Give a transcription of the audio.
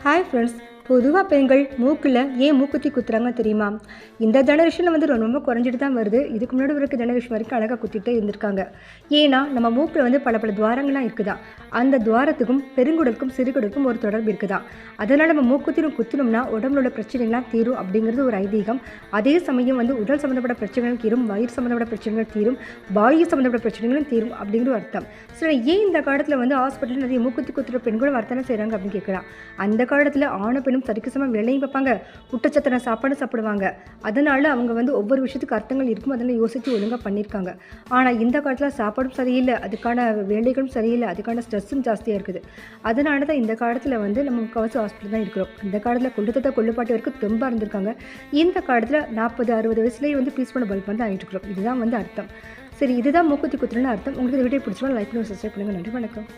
Hi friends பொதுவாக பெண்கள் மூக்கில் ஏன் மூக்குத்தி குத்துறாங்க தெரியுமா? இந்த ஜெனரேஷனில் வந்து ரொம்ப ரொம்ப குறைஞ்சிட்டு தான் வருது. இதுக்கு முன்னாடி இருக்க ஜெனரேஷன் வரைக்கும் அழகாக குத்திட்டே இருந்திருக்காங்க. ஏன்னா நம்ம மூக்கில் வந்து பல பல துவாரங்கள்லாம் இருக்குதா? அந்த துவாரத்துக்கும் பெருங்குடலுக்கும் சிறுகுடலுக்கும் ஒரு தொடர்பு இருக்குதா? அதனால் நம்ம மூக்குத்திலும் குத்தினோம்னா உடம்புல உள்ள பிரச்சனைகள்லாம் தீரும் அப்படிங்கிறது ஒரு ஐதீகம். அதே சமயம் வந்து உடல் சம்மந்தப்பட்ட பிரச்சனைகள் தீரும் வயிறு சம்மந்தப்பட்ட பிரச்சனைகள் தீரும் வாயு சம்மந்தப்பட்ட பிரச்சனைகளும் தீரும் அப்படிங்கிற அர்த்தம். சரி ஏன் இந்த காலத்தில் வந்து ஹாஸ்பிட்டலில் நிறைய மூக்குத்தி குத்துற பெண்களும் வர்த்தனை செய்கிறாங்க அப்படின்னு கேட்கலாம். அந்த காலத்தில் ஆணும் பெண்ணும் சரிக்கு சமம் வேலையும் வைப்பாங்க. ஊட்டச்சத்தான சாப்பாடு சாப்பிடுவாங்க. அதனால அவங்க வந்து ஒவ்வொரு விஷயத்துக்கு அர்த்தங்கள் இருக்கும். அதெல்லாம் யோசித்து ஒழுங்காக பண்ணியிருக்காங்க. ஆனால் இந்த காலத்தில் சாப்பாடும் சரியில்லை. அதுக்கான வேலைகளும் சரியில்லை. அதுக்கான ஸ்ட்ரெஸ்ஸும் ஜாஸ்தியாக இருக்குது. அதனால தான் இந்த காலத்தில் வந்து நம்ம முக்கால்வாசி ஹாஸ்பிட்டல் தான் இருக்கிறோம். இந்த காலத்தில் கொண்டுத்தத்தை கொள்ளுப்பாட்டு வரைக்கும் தெம்பாக இருந்திருக்காங்க. இந்த காலத்தில் நாற்பது அறுபது வயசுலேயே வந்து பீஸ் பண்ண பல்ப் வந்து ஆகிட்டு இருக்கிறோம். இதுதான் வந்து அர்த்தம். சரி இதுதான் மூக்குத்தி குத்துறன்னு அர்த்தம். உங்களுக்கு இந்த வீடியோ பிடிச்சா லைக் பண்ணி சப்ஸ்கிரைப் பண்ணுங்கள் நன்றி வணக்கம்.